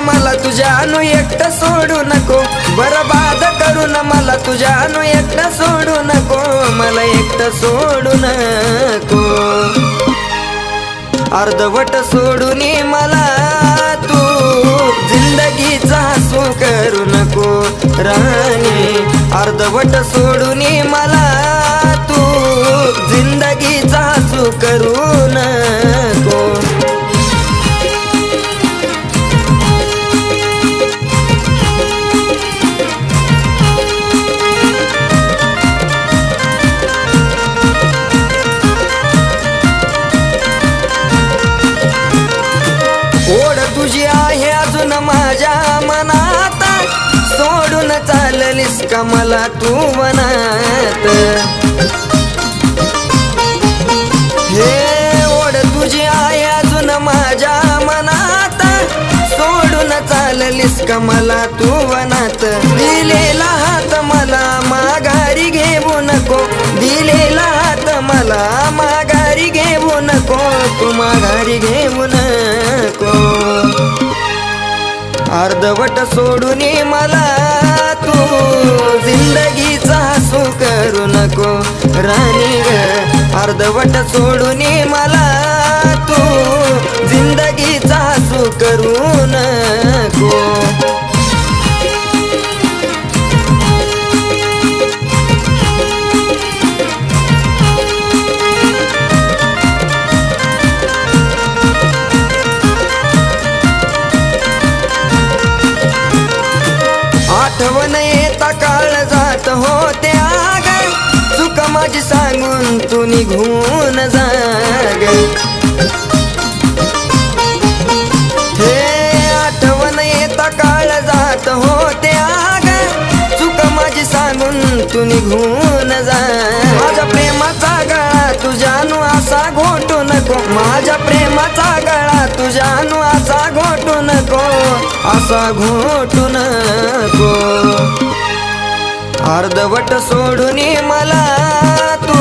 मला तुझ्या अनु एकटं सोडू नको. बरबाद करू न मला तुझ्यानु एकटं सोडू नको. मला एकटं सोडू नको. अर्धवट सोडून मला तू. जिंदगीचा हसू करू नको राणी. अर्धवट सोडून मला तुझी आहे अजून माझ्या मनात. सोडून चाललीस का मला तू मनात? हे ओढ तुझी आहे अजून माझ्या मनात. सोडून चाललीस का मला तू वनात दिलेला हात मला माघारी घेऊ नको. दिलेला अर्धवट सोडून मला तू. जिंदगीचा हसू करू नको राणी ग. अर्धवट सोडून मला तू. जिंदगीचा हसू करू न आठवण येता काळ जात होते आग चुक माझी सांगून तू निघून जाग. हे आठवण येता काळ जात होते आग चुक माझी सांगून तू निघून जा माझ्या प्रेमाचा गळा तुझ्यानु असा घोटू नको. माझ्या प्रेमाचा गळा तुझ्यानु असा घोटू नको. अर्धवट सोडून मला तू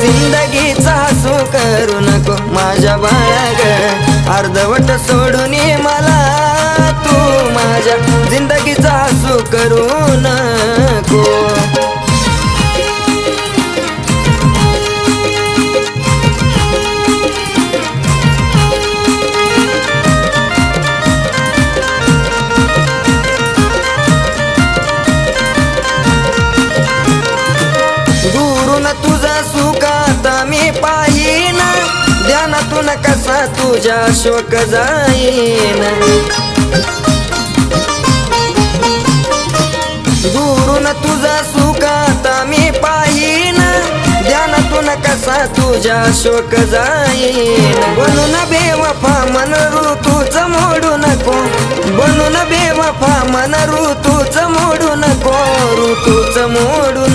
जिंदगीचा हसू करू नको. माझ्या बाळग अर्धवट सोडून मला तू माझ्या जिंदगीचा हसू करू नको. दुरून मी पाहिन. ध्यानातून कसा तुझ्या शोक जाईन. दुरून तुझा सुख मी पाहिन. ध्यानातून कसा तुझ्या शोक जाईन. बनून बेवफा मन ऋतूच मोडू नको. बनून बेवफा मन ऋतूच मोडू नको. ऋतूच मोडू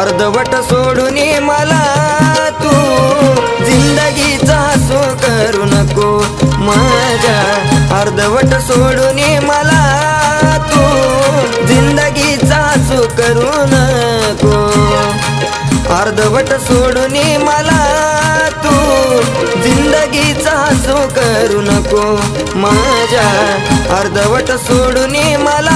अर्धवट सोडून मला तू. जिंदगीचा सो करू नको माझ्या. अर्धवट सोडून मला तू. जिंदगीचा सो करू नको. अर्धवट सोडून मला तू. जिंदगीचा सो करू नको माझ्या. अर्धवट सोडून मला